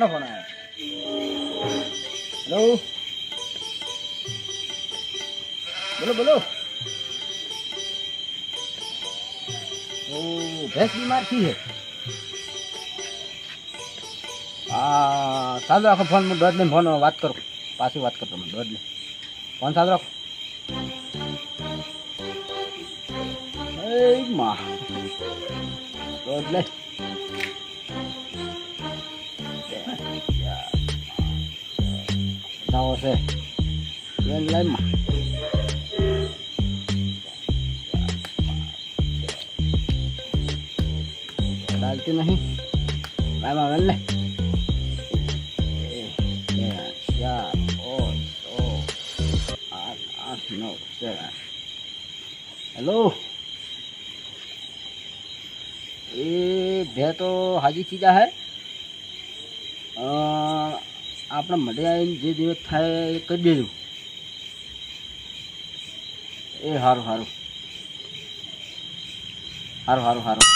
કોનો ફોન આવ્યો હેલો બોલો બોલો ઓ ભેંસ બીમારથી છે હા સાદો રાખો ફોન હું દોઢ લઈને ફોન વાત કરું. પાછી વાત કરતો મને દોઢ લઈને ફોન સાદો રાખો. દોઢ લે બતાવો છે. બેન લાઈનમાં. ચાલતી નહીં. લાઈમાં વેલ ને. ચાર, આઠ, નવ, દસ. હેલો? એ ભે તો હાજી ચીજા હે. અ, આપણે મઢે આવીને જે દિવસ થાય એ કરી દેજો. એ સારું સારું સારું સારું સારું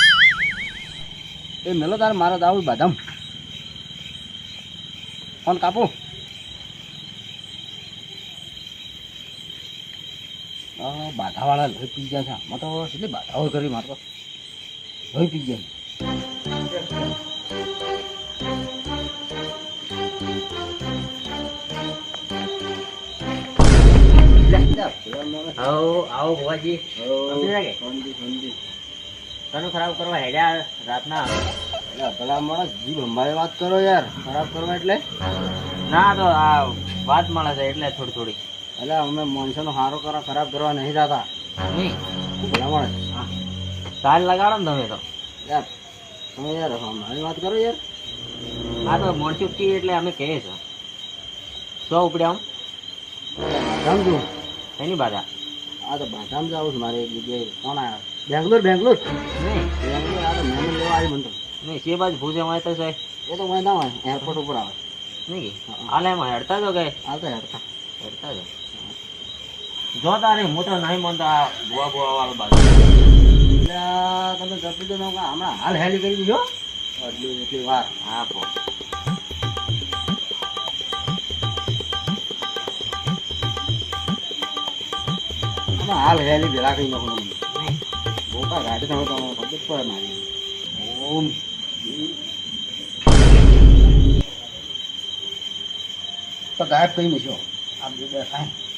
એ મેલો તારે મારો આવું બાદામ. ફોન કાપો. બાધાવાળા લોહી પી ગયા છે. આમાં તો કેટલી બાધાઓ કરી મારે તો. લોહી પી ગયા આવો આવો ભુવાજી. સમજી? તને ખરાબ કરવા હેડ્યા રાતના? ભલા માણસ જીભ અંબાડે વાત કરો યાર. ખરાબ કરવા એટલે? ના તો આ વાત મળે છે એટલે થોડી થોડી. એટલે અમે માણસોનો હારો કરો ખરાબ કરવા નહીં જતા. નહીં? ભલા માણસ. કાલ લગાડો ને તમે તો. યાર તમે યાર અમારી વાત કરો યાર. આ તો મોણચુકી એટલે અમે કહીએ છીએ. સો ઉપડ્યા આમ. આમ એની બાધા. આ તો બાધામ જાઉં છું મારે એક જગ્યાએ કોણ આવ્યા? બેંગ્લોર બેંગ્લોર? નહીં. બેંગ્લોર આ તો મહેમાન લેવા આવી મને તો. નહીં સે બાજુ ભૂજે હોય તો છે એ તો વાંધા હોય એરપોર્ટ ઉપર આવે. નહીં હાલે એમાં હેડતા જો કે? હાલ તો હેડતા. હેડતા જો જો તારે હું તો નહીં માનતો આ ભૂવા ભુવા વાળો બાજુ. એટલે તમે જતી તો હમણાં હાલ હેલી કરી દીધો એટલી એટલી વાર. હા હમણાં હાલ હેલી ભેળા કરી નાખો તમે ગાડી તમે તો ખબર પડે મારી ઓમ તો ગાયબ કઈ નહીં છો આમ બે ખાય